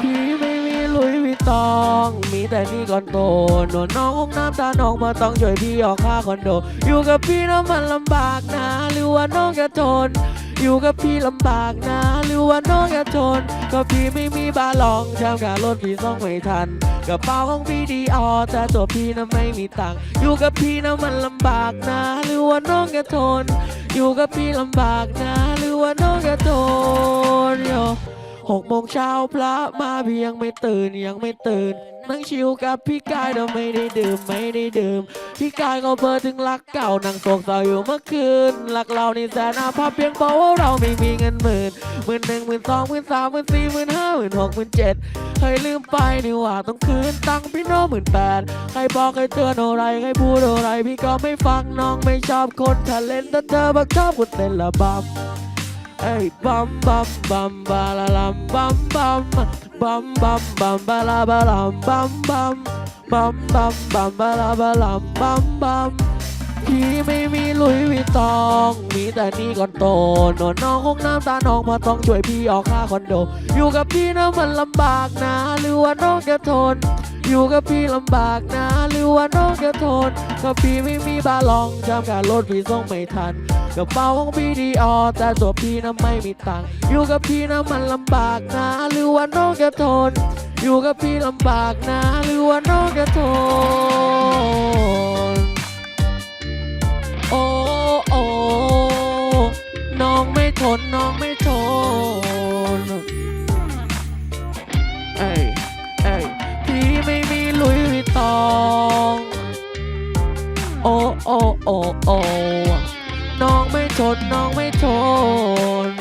พี่ไม่มีลุยวิตอง มีแต่นี่ก่อนโตหนวดน้องห้องน้ำตาน้องมาต้องช่วยพี่ออกค่าคอนโด อยู่กับพี่นะมันลำบากนะ หรือว่าน้องจะทน อยู่กับพี่ลำบากนะ หรือว่าน้องจะทน ก็พี่ไม่มีบาลองชามการรถพี่ส่องไม่ทันกระเป๋าของพี่ดีออแต่ตัวพี่นะไม่มีตังค์อยู่กับพี่นะมันลำบากนะ หรือว่าน้องจะทน อยู่กับพี่ลำบากนะ หรือว่าน้อง หกโมงเช้าพระมาพี่ยังไม่ตื่นยังไม่ตื่น นั่งชิวกับพี่กายเราไม่ได้ดื่มไม่ได้ดื่ม พี่กายก็เบอถึงรักเก่านั่งโศกเศร้าอยู่เมื่อคืนรักเรานี่แสนอาภัพเพียงเพราะว่าเราไม่มีเงินหมื่นหมื่นหนึ่งหมื่นสองหมื่นสามหมื่นสี่หมื่นห้าหมื่นหกหมื่นเจ็ดเคยลืมไปนี่ว่าต้องคืนตังค์พี่น้องหมื่นแปดใครบอกใครเตือนอะไรใครพูดอะไร พี่ก็ไม่ฟังน้องไม่ชอบคนทะเลนแต่เธอบักชอบคนเต้นระบำ เอ้ยบัมบัมบัมบาลาลัมบัมบัมบัมบัมบัมบาลาบาลัมบัมบัมบัมบัมบัมบาลาบาลัมบัมบัมพี่ไม่มีลุยวิตอง มีแต่นี่ก่อนโตนวดน้องห้องน้ำตาน้องมาต้องช่วยพี่ออกค่าคอนโด อยู่กับพี่นะมันลำบากนะ หรือว่าน้องจะทน อยู่กับพี่ลำบากนะ หรือว่าน้องจะทนก็พี่ไม่มีบาลองจำการรถพี่ส่งไม่ทันกระเป๋าของพี่ดีออแต่ตัวพี่นะไม่มีตังค์อยู่กับพี่นะมันลำบากนะ หรือว่าน้องจะทน อยู่กับพี่ลำบากนะ หรือว่าน้องจะทน โอ้โอ้น้องไม่ทนน้องไม่ โอโอน้องไม่ทนน้องไม่ทน